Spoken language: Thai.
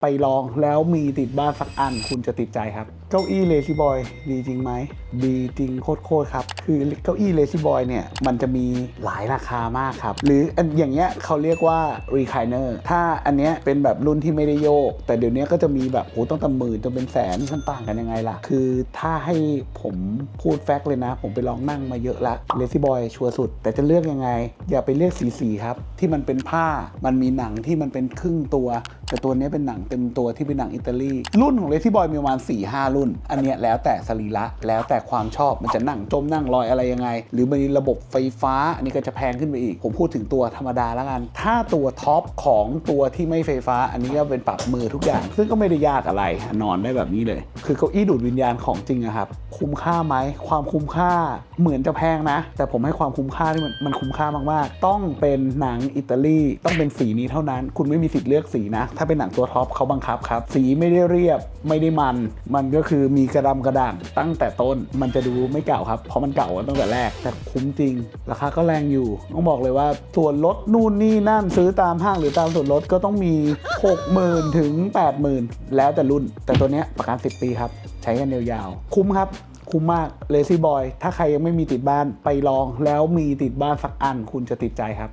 ไปลองแล้วมีติดบ้านสักอันคุณจะติดใจครับ เก้าอี้เลซี่บอยดีจริงไหม ดีจริงโคตรๆครับ คือเก้าอี้เลซี่บอยเนี่ย มันจะมีหลายราคามากครับ หรืออันอย่างเงี้ยเขาเรียกว่า recliner ถ้าอันเนี้ยเป็นแบบรุ่นที่ไม่ได้โยก แต่เดี๋ยวนี้ก็จะมีแบบโหต้องตำหมื่นจนเป็นแสนมันต่างกันยังไงล่ะ คือถ้าให้ผมพูดแฟกต์เลยนะ ผมไปลองนั่งมาเยอะละเลซี่บอยชัวร์สุด แต่จะเลือกยังไง อย่าไปเลือกสีสีครับ ที่มันเป็นผ้ามันมีหนังที่มันเป็นครึ่งตัว แต่ตัวนี้เป็นหนังเต็มตัวที่เป็นหนังอิตาลีรุ่นของเลซี่บอยมีประมาณ4 5รุ่น อันเนี้ยแล้วแต่สรีระแล้วแต่ความชอบมันจะนั่งจมนั่งลอยอะไรยังไง หรือมีระบบไฟฟ้าอันนี้ก็จะแพงขึ้นไปอีก ผมพูดถึงตัวธรรมดาแล้วกัน ถ้าตัวท็อปของตัวที่ไม่ไฟฟ้า อันนี้ก็เป็นปรับมือทุกอย่าง ซึ่งก็ไม่ได้ยากอะไรนอนได้แบบนี้เลย คือเก้าอี้ดูดวิญญาณของจริงอะครับ คุ้มค่าไหมความคุ้มค่าเหมือนจะแพงนะ แต่ผมให้ความคุ้มค่าที่มันมันคุ้มค่ามากๆ ต้องเป็นหนังอิตาลีต้องเป็นสีนี้เท่านั้น คุณไม่มีสิทธิ์เลือกสีนะ ถ้าเป็นหนังตัวท็อปเขาบังคับครับ สีไม่ได้เรียบไม่ได้มัน มันก็คือมีกระดำกระด่างตั้งแต่ต้นมันจะดูไม่เก่าครับ เพราะมันเก่าตั้งแต่แรก แต่คุ้มจริง ราคาก็แรงอยู่ ต้องบอกเลยว่าส่วนลดนู่นนี่นั่นซื้อตามห้างหรือตามส่วนลดก็ต้องมี 60,000 ถึง 80,000 แล้วแต่รุ่น แต่ตัวเนี้ยประกัน 10 ปีครับ ใช้กันยาวๆคุ้มครับคุ้มมาก Lazy Boy ถ้าใครยังไม่มีติดบ้านไปลองแล้วมีติดบ้านสักอันคุณจะติดใจครับ